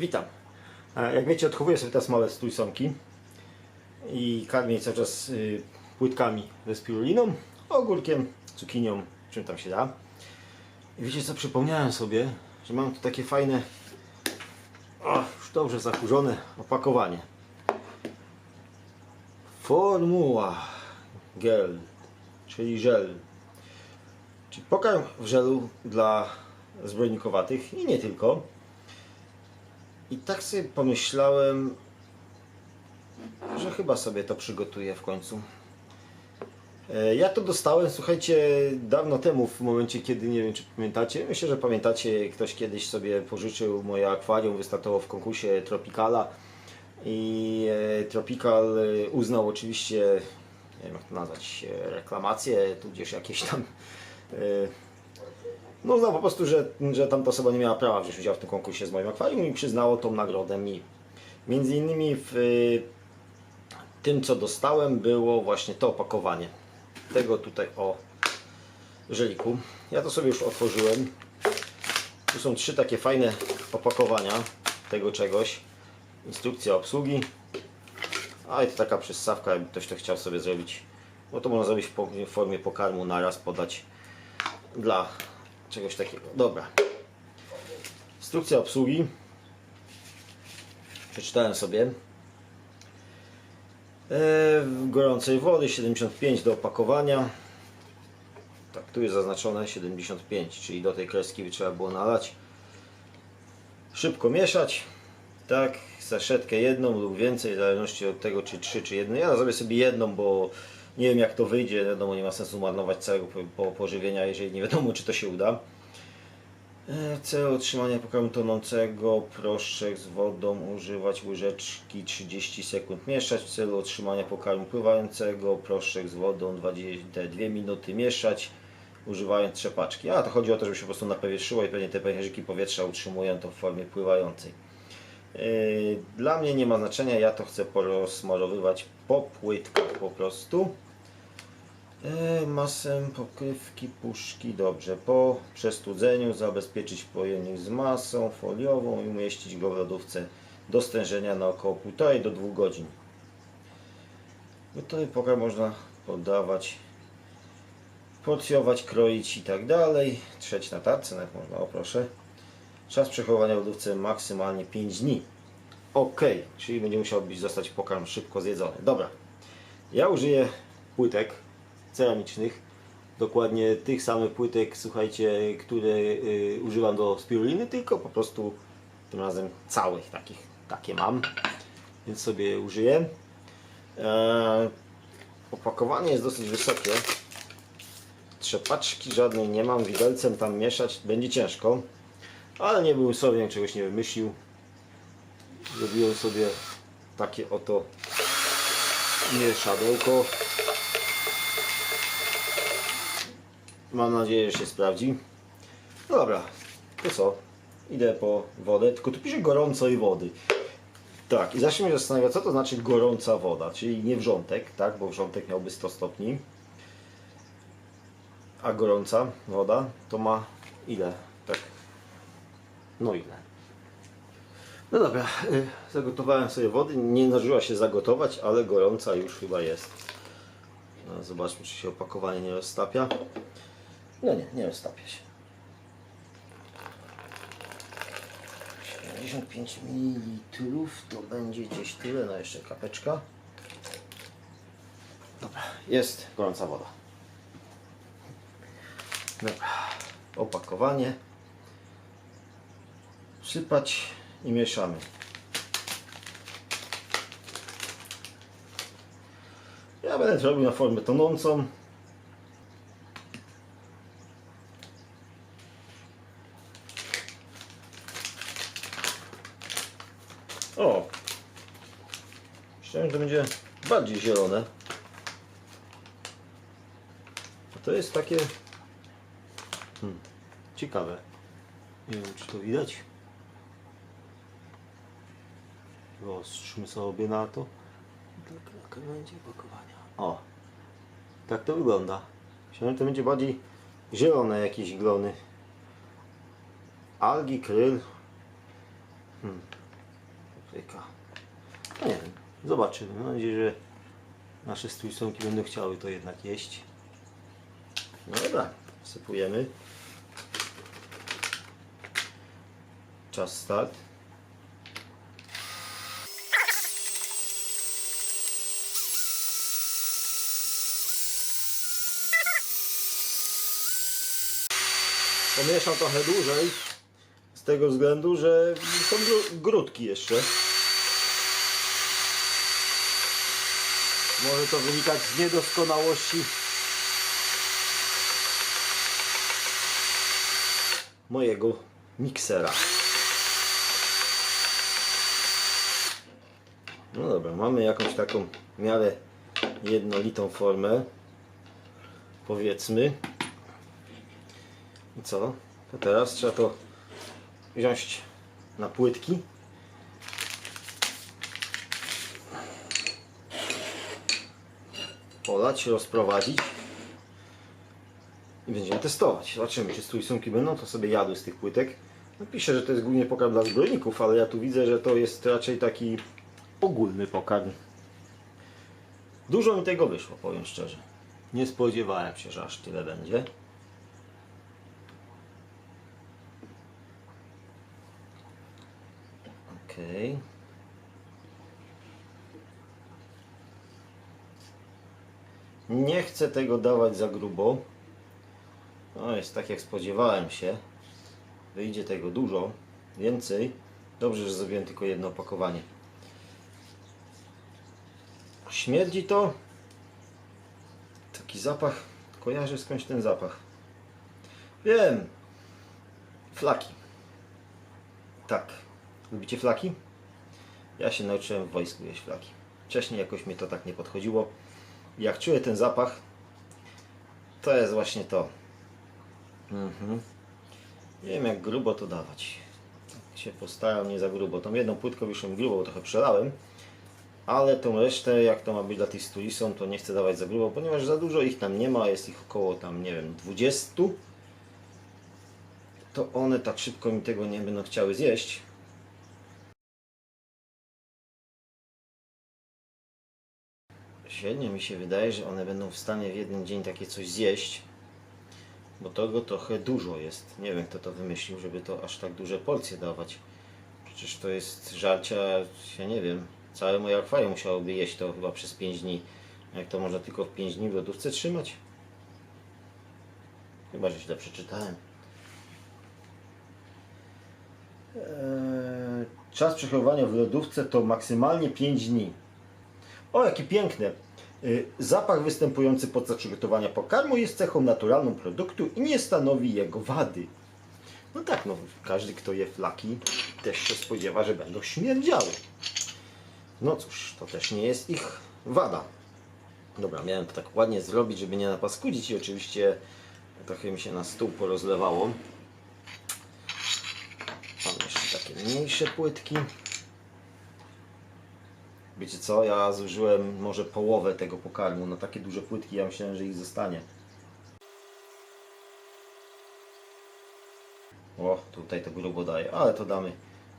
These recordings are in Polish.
Witam. Jak wiecie, odchowuję sobie teraz małe stójsonki i karmię je cały czas y, płytkami ze spiruliną, ogórkiem, cukinią, czym tam się da. I wiecie co, przypomniałem sobie, że mam tu takie fajne, o, już dobrze zakurzone opakowanie. Formuła gel, czyli żel. Czyli pokarm w żelu dla zbrojnikowatych i nie tylko. I tak sobie pomyślałem, że chyba sobie to przygotuję w końcu. E, Ja to dostałem, słuchajcie, dawno temu, w momencie kiedy, nie wiem czy pamiętacie, myślę, że pamiętacie, ktoś kiedyś sobie pożyczył moje akwarium, wystartował w konkursie Tropicala i e, Tropical e, uznał oczywiście, nie wiem jak to nazwać, reklamację, tudzież jakieś tam no uznał po prostu, że, że tamta osoba nie miała prawa wziąć udziału w tym konkursie z moim akwarium i przyznało tą nagrodę mi. Między innymi w y, tym, co dostałem, było właśnie to opakowanie. Tego tutaj o żeliku. Ja to sobie już otworzyłem. Tu są trzy takie fajne opakowania tego czegoś. Instrukcja obsługi. A i to taka przystawka, jakby ktoś to chciał sobie zrobić. Bo to można zrobić w formie pokarmu naraz podać dla czegoś takiego. Dobra. Instrukcja obsługi. Przeczytałem sobie. E, gorącej wody 75 do opakowania. Tak, tu jest zaznaczone 75, czyli do tej kreski by trzeba było nalać. Szybko mieszać. Tak, saszetkę jedną lub więcej, w zależności od tego, czy trzy, czy jedną. Ja zrobię sobie jedną, bo nie wiem jak to wyjdzie. Wiadomo, nie ma sensu marnować całego po- po- pożywienia, jeżeli nie wiadomo, czy to się uda. E, Cel otrzymania pokarmu tonącego, proszczek z wodą, używać łyżeczki 30 sekund mieszać. W celu otrzymania pokarmu pływającego, proszczek z wodą 20, 2 minuty mieszać, używając trzepaczki. A to chodzi o to, żeby się po prostu napowietrzyło i pewnie te pęcherzyki powietrza utrzymują to w formie pływającej. E, Dla mnie nie ma znaczenia, ja to chcę porozsmarowywać po płytkach po prostu. E, Masę pokrywki puszki dobrze. Po przestudzeniu zabezpieczyć pojemnik z masą foliową i umieścić go w lodówce do stężenia na około 1,5 do 2 godzin. Gotowy pokarm można podawać, porcjować, kroić i tak dalej. Trzeć na tarce, jak można, o proszę. Czas przechowywania w lodówce maksymalnie 5 dni. Ok, czyli będzie musiał być zostać pokarm szybko zjedzony. Dobra, ja użyję płytek ceramicznych. Dokładnie tych samych płytek, słuchajcie, które y, używam do spiruliny, tylko po prostu tym razem całych takich, takie mam, więc sobie użyję. Eee, opakowanie jest dosyć wysokie. Trzepaczki żadnej nie mam, widelcem tam mieszać będzie ciężko, ale nie byłem sobie czegoś nie wymyślił. Zrobiłem sobie takie oto mieszadełko. Mam nadzieję, że się sprawdzi. No dobra, to co? Idę po wodę, tylko tu pisze gorącej wody. Tak, i zawsze mnie zastanawia, co to znaczy gorąca woda, czyli nie wrzątek, tak, bo wrzątek miałby 100 stopni. A gorąca woda to ma ile? Tak. No ile? No dobra, y, zagotowałem sobie wody. Nie zdążyła się zagotować, ale gorąca już chyba jest. No, zobaczmy, czy się opakowanie nie roztapia. No nie, nie roztapia się. 75 ml to będzie gdzieś tyle, no jeszcze kapeczka. Dobra, jest gorąca woda. Dobra, opakowanie. Sypać i mieszamy. Ja będę to robił na formę tonącą. O! Myślałem, że to będzie bardziej zielone. To jest takie hmm, ciekawe. Nie wiem, czy to widać. Wyostrzymy sobie na to. Tak, na krawędzi opakowania. O! Tak to wygląda. Myślałem, że to będzie bardziej zielone jakieś glony. Algi, kryl. Hmm. Pyka. No nie wiem, zobaczymy. Mam nadzieję, że nasze stójsonki będą chciały to jednak jeść. No dobra, sypujemy. Czas start. Pomieszam trochę dłużej z tego względu, że są gru- grudki jeszcze. Może to wynikać z niedoskonałości mojego miksera. No dobra, mamy jakąś taką w miarę jednolitą formę. Powiedzmy. I co? To teraz trzeba to wziąć na płytki. Polać, rozprowadzić. I będziemy testować. Zobaczymy, czy stójsumki będą to sobie jadły z tych płytek. No pisze, że to jest głównie pokarm dla zbrojników, ale ja tu widzę, że to jest raczej taki ogólny pokarm. Dużo mi tego wyszło, powiem szczerze. Nie spodziewałem się, że aż tyle będzie. Okej. Nie chcę tego dawać za grubo. No jest tak jak spodziewałem się. Wyjdzie tego dużo, więcej. Dobrze, że zrobiłem tylko jedno opakowanie. Śmierdzi to. Taki zapach. Kojarzę skądś ten zapach. Wiem. Flaki. Tak. Lubicie flaki? Ja się nauczyłem w wojsku jeść flaki. Wcześniej jakoś mi to tak nie podchodziło. Jak czuję ten zapach, to jest właśnie to. Mhm. Nie wiem jak grubo to dawać. Tak się postaram nie za grubo. Tą jedną płytką już grubo, bo trochę przelałem. Ale tą resztę, jak to ma być dla tych stulisą, to nie chcę dawać za grubo, ponieważ za dużo ich tam nie ma. Jest ich około tam, nie wiem, 20. To one tak szybko mi tego nie będą chciały zjeść. Średnio mi się wydaje, że one będą w stanie w jeden dzień takie coś zjeść. Bo tego trochę dużo jest. Nie wiem kto to wymyślił, żeby to aż tak duże porcje dawać. Przecież to jest żarcia, ja nie wiem. Całe moje akwarium musiałoby jeść to chyba przez 5 dni. Jak to można tylko w 5 dni w lodówce trzymać? Chyba, że źle przeczytałem. Eee, czas przechowywania w lodówce to maksymalnie 5 dni. O, jakie piękne! Y, Zapach występujący podczas przygotowania pokarmu jest cechą naturalną produktu i nie stanowi jego wady. No tak, no każdy kto je flaki też się spodziewa, że będą śmierdziały. No cóż, to też nie jest ich wada. Dobra, miałem to tak ładnie zrobić, żeby nie napaskudzić i oczywiście trochę mi się na stół porozlewało. Mam jeszcze takie mniejsze płytki. Wiecie co, ja zużyłem może połowę tego pokarmu na takie duże płytki, ja myślałem, że ich zostanie. O, tutaj to grubo daje, ale to damy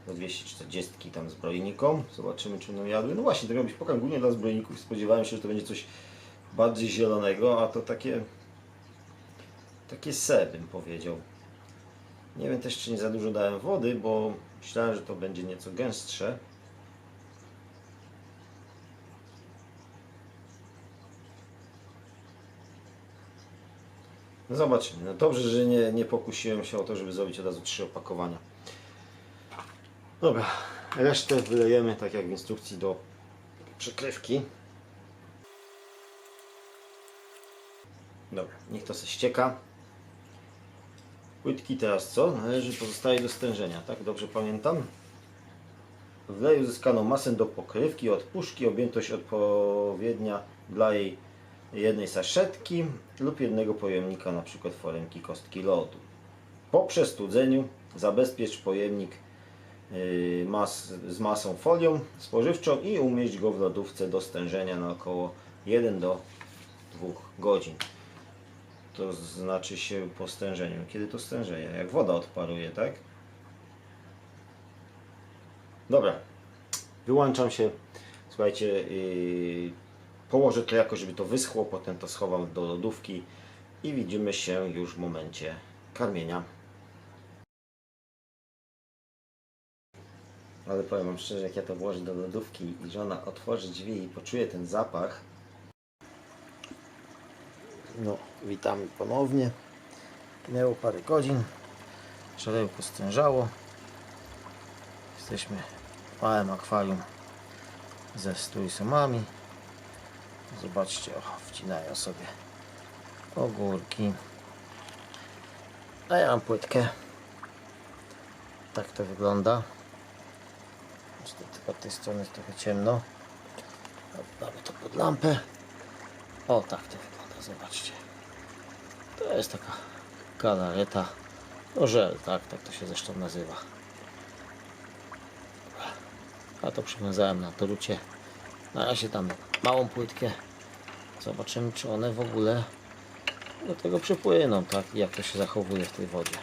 do 240 tam zbrojnikom. Zobaczymy, czy będą jadły. No właśnie, to miał być pokarm głównie dla zbrojników. Spodziewałem się, że to będzie coś bardziej zielonego, a to takie takie se bym powiedział. Nie wiem też, czy nie za dużo dałem wody, bo myślałem, że to będzie nieco gęstsze. No zobaczymy. No dobrze, że nie, nie pokusiłem się o to, żeby zrobić od razu trzy opakowania. Dobra, resztę wylejemy tak jak w instrukcji do przykrywki. Dobra, niech to się ścieka. Płytki teraz co? Należy pozostaje do stężenia, tak? Dobrze pamiętam? Wlej uzyskaną masę do pokrywki od puszki, objętość odpowiednia dla jej jednej saszetki lub jednego pojemnika, przykład foremki kostki lodu. Po przestudzeniu zabezpiecz pojemnik yy, mas, z masą folią spożywczą i umieść go w lodówce do stężenia na około 1 do 2 godzin. To znaczy się po stężeniu. Kiedy to stężenie? Jak woda odparuje, tak? Dobra. Wyłączam się. Słuchajcie, yy, położę to jakoś, żeby to wyschło, potem to schowam do lodówki i widzimy się już w momencie karmienia. Ale powiem Wam szczerze, jak ja to włożę do lodówki i żona otworzy drzwi i poczuje ten zapach. No, witamy ponownie. Minęło parę godzin. Żarełko stężało. Jesteśmy w małym akwarium ze stójsomami. Zobaczcie, o, wcinają sobie ogórki. A ja mam płytkę. Tak to wygląda. Niestety od tej strony jest trochę ciemno. Damy to pod lampę. O, tak to wygląda, zobaczcie. To jest taka galareta. No żel, tak, tak to się zresztą nazywa. A to przywiązałem na drucie. Na razie tam małą płytkę. Zobaczymy, czy one w ogóle do tego przypłyną, tak? I jak to się zachowuje w tej wodzie.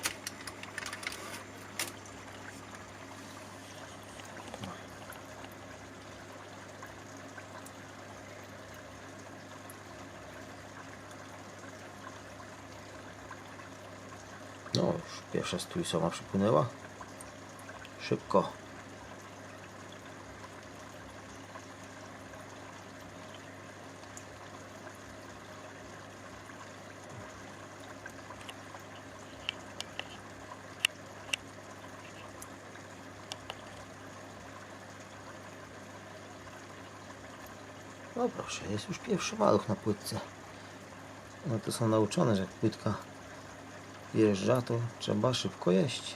No, już pierwsza stójsoma przypłynęła. Szybko. No proszę, jest już pierwszy maluch na płytce. No to są nauczone, że jak płytka wjeżdża, to trzeba szybko jeść.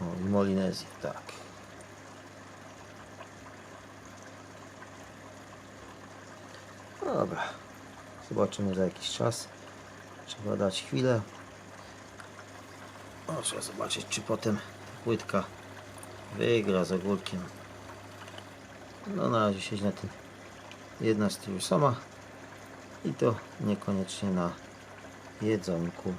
O, i Molinezji, tak. No dobra, zobaczymy za jakiś czas. Trzeba dać chwilę. O, trzeba zobaczyć, czy potem płytka wygra z ogórkiem. No na razie siedzi na tym jedna z tyłu sama i to niekoniecznie na jedzonku.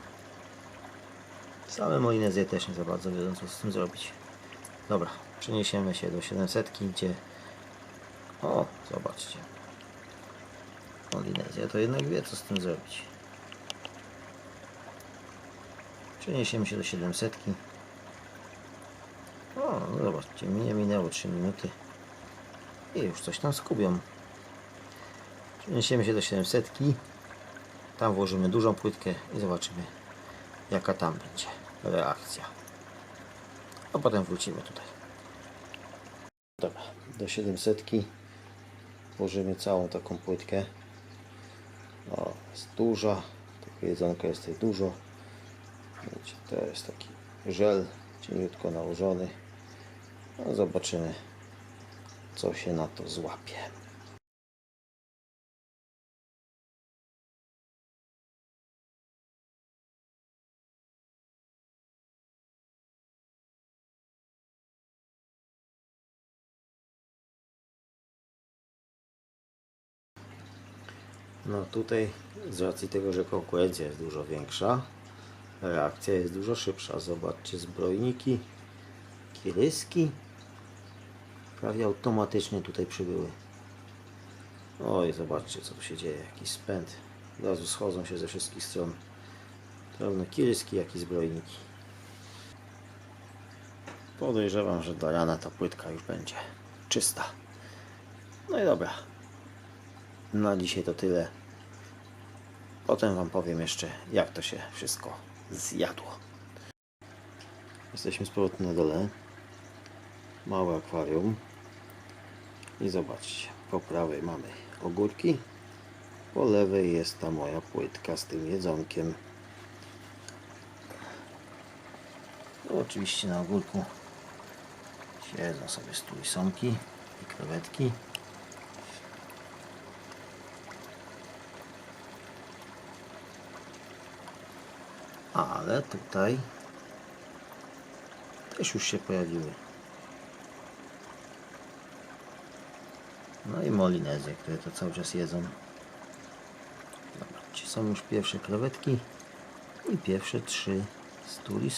Same molinezje też nie za bardzo wiedzą co z tym zrobić. Dobra, przeniesiemy się do 700, gdzie o, zobaczcie. Molinezja to jednak wie co z tym zrobić. Przeniesiemy się do 700. O, no zobaczcie, mnie minęło 3 minuty i już coś tam skubią. Przeniesiemy się do 700. Tam włożymy dużą płytkę i zobaczymy jaka tam będzie reakcja. A potem wrócimy tutaj. Dobra, do 700 włożymy całą taką płytkę. O, jest duża, tego jedzonka jest tutaj dużo. Wiecie, to jest taki żel cieniutko nałożony. No, zobaczymy co się na to złapie. No tutaj z racji tego, że konkurencja jest dużo większa, reakcja jest dużo szybsza. Zobaczcie zbrojniki, kiryski prawie automatycznie tutaj przybyły. Oj, zobaczcie co tu się dzieje, jakiś spęd. Od razu schodzą się ze wszystkich stron. Zarówno kiryski, jak i zbrojniki. Podejrzewam, że do rana ta płytka już będzie czysta. No i dobra. Na dzisiaj to tyle. Potem Wam powiem jeszcze, jak to się wszystko zjadło. Jesteśmy z powrotem na dole. Małe akwarium. I zobaczcie, po prawej mamy ogórki. Po lewej jest ta moja płytka z tym jedzonkiem. No, oczywiście na ogórku siedzą sobie stójsonki i krewetki. Ale tutaj też już się pojawiły. No i molinezje, które to cały czas jedzą. Zobaczcie, są już pierwsze krewetki i pierwsze trzy stuli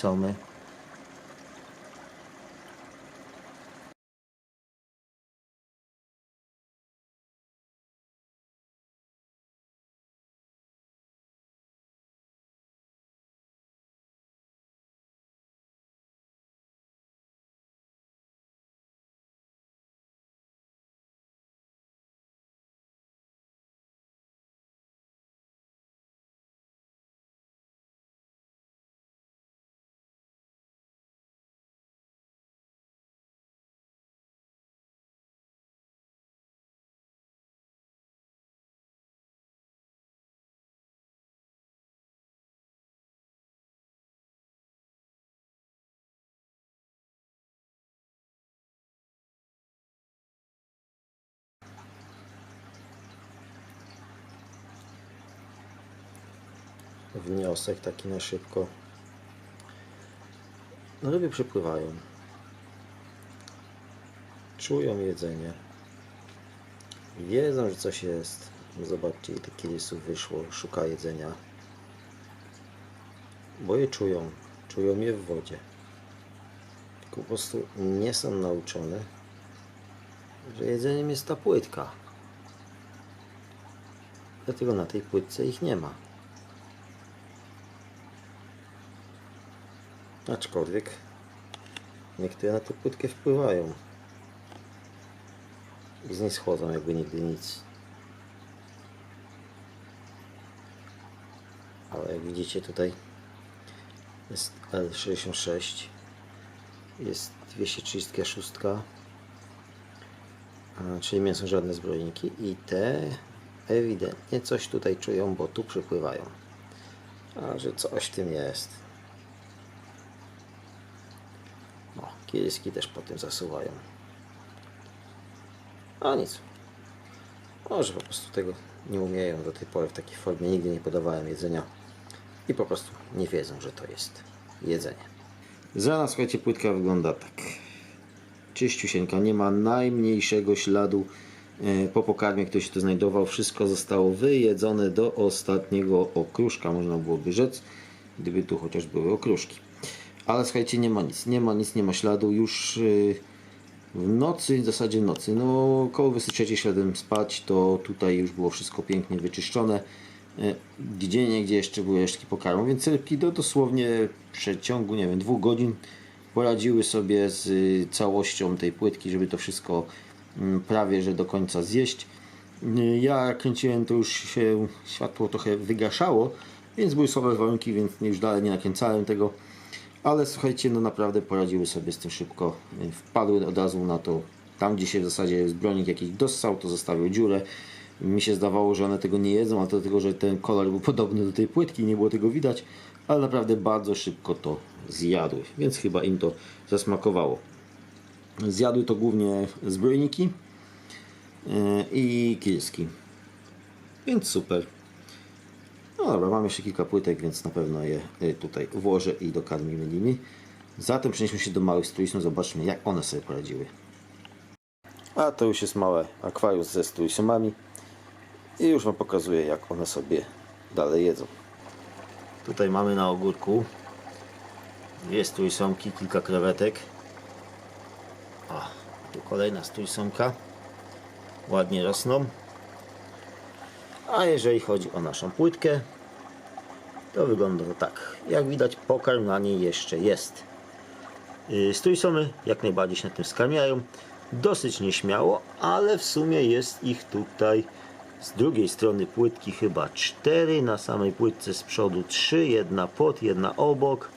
wniosek taki na szybko. No ryby przypływają. Czują jedzenie. Wiedzą, że coś jest. Zobaczcie, ile kilisów wyszło. Szuka jedzenia. Bo je czują. Czują je w wodzie. Tylko po prostu nie są nauczone, że jedzeniem jest ta płytka. Dlatego na tej płytce ich nie ma. Aczkolwiek niektóre na tę płytkę wpływają. I z niej schodzą jakby nigdy nic. Ale jak widzicie tutaj jest L66 jest 236 a, czyli nie są żadne zbrojniki. I te ewidentnie coś tutaj czują, bo tu przypływają. A że coś w tym jest no, kieliski też po tym zasuwają. A nic. Może po prostu tego nie umieją. Do tej pory w takiej formie nigdy nie podawałem jedzenia. I po prostu nie wiedzą, że to jest jedzenie. Za nas, słuchajcie, płytka wygląda tak. Czyściusieńka, nie ma najmniejszego śladu. E, po pokarmie, który się tu znajdował. Wszystko zostało wyjedzone do ostatniego okruszka, można byłoby rzec, gdyby tu chociaż były okruszki. Ale słuchajcie, nie ma nic, nie ma nic, nie ma śladu. Już e, w nocy, w zasadzie nocy, no około 23 śladem spać, to tutaj już było wszystko pięknie wyczyszczone. E, Gdzie nie, gdzie jeszcze były resztki pokarmu, więc rybki do dosłownie w przeciągu, nie wiem, dwóch godzin poradziły sobie z y, całością tej płytki, żeby to wszystko mm, prawie, że do końca zjeść. Y, Ja kręciłem, to już się światło trochę wygaszało, więc były słabe warunki, więc już dalej nie nakręcałem tego. Ale słuchajcie, no naprawdę poradziły sobie z tym szybko. Wpadły od razu na to, tam gdzie się w zasadzie zbrojnik jakiś dossał, to zostawił dziurę. Mi się zdawało, że one tego nie jedzą, a to dlatego, że ten kolor był podobny do tej płytki, nie było tego widać, ale naprawdę bardzo szybko to zjadły, więc chyba im to zasmakowało. Zjadły to głównie zbrojniki yy, i kielski, więc super. No dobra, mam jeszcze kilka płytek, więc na pewno je y, tutaj włożę i dokarmimy nimi. Zatem przenieśmy się do małych strójsów, zobaczmy jak one sobie poradziły. A to już jest małe akwarium ze strójsomami i już Wam pokazuję jak one sobie dalej jedzą. Tutaj mamy na ogórku dwie strójsomki, kilka krewetek. O, tu kolejna strójsomka. Ładnie rosną. A jeżeli chodzi o naszą płytkę, to wygląda to tak. Jak widać pokarm na niej jeszcze jest. Yy, Strójsomy jak najbardziej się na tym skarmiają. Dosyć nieśmiało, ale w sumie jest ich tutaj z drugiej strony płytki chyba 4, na samej płytce z przodu 3, jedna pod, jedna obok.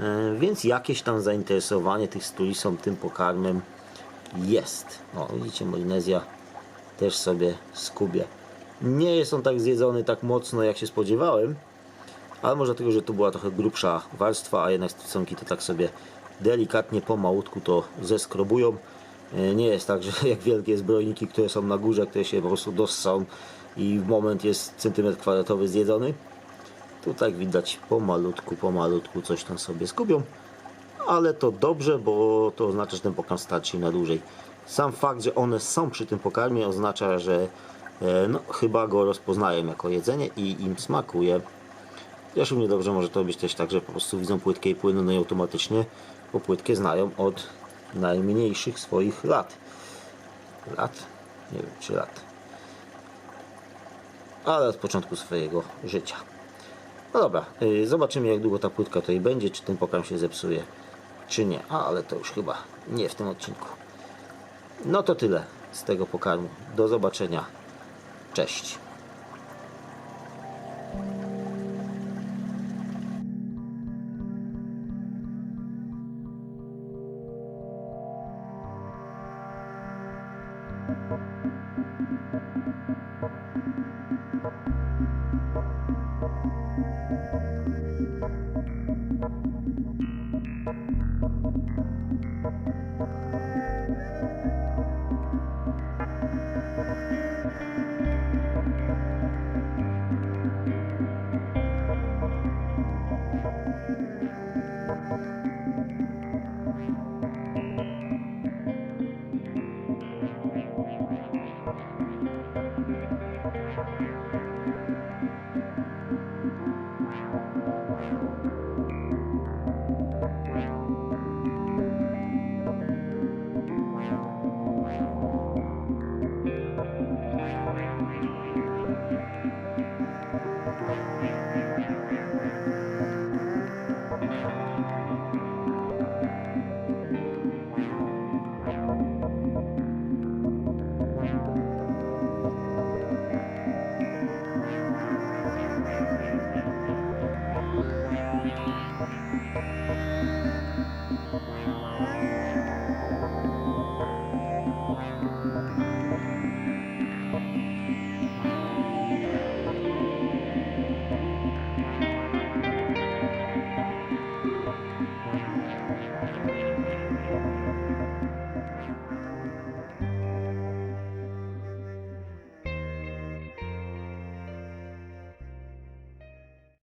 E, Więc jakieś tam zainteresowanie tych strójsom tym pokarmem jest. O, widzicie, Molinezja też sobie skubie. Nie jest on tak zjedzony tak mocno jak się spodziewałem, ale może dlatego, że tu była trochę grubsza warstwa, a jednak strójsomki to tak sobie delikatnie pomałutku to zeskrobują. E, Nie jest tak, że jak wielkie zbrojniki, które są na górze, które się po prostu dossą i w moment jest centymetr kwadratowy zjedzony. Tu tak widać pomalutku, pomalutku coś tam sobie skupią. Ale to dobrze, bo to oznacza, że ten pokarm starczy na dłużej. Sam fakt, że one są przy tym pokarmie oznacza, że no, chyba go rozpoznają jako jedzenie i im smakuje. Też mnie dobrze może to być też tak, że po prostu widzą płytkę i płyną no i automatycznie, bo płytkę znają od najmniejszych swoich lat. Lat? Nie wiem, czy lat. Ale od początku swojego życia. No dobra, yy, zobaczymy jak długo ta płytka tutaj będzie, czy ten pokarm się zepsuje, czy nie. A, ale to już chyba nie w tym odcinku. No to tyle z tego pokarmu. Do zobaczenia. Cześć.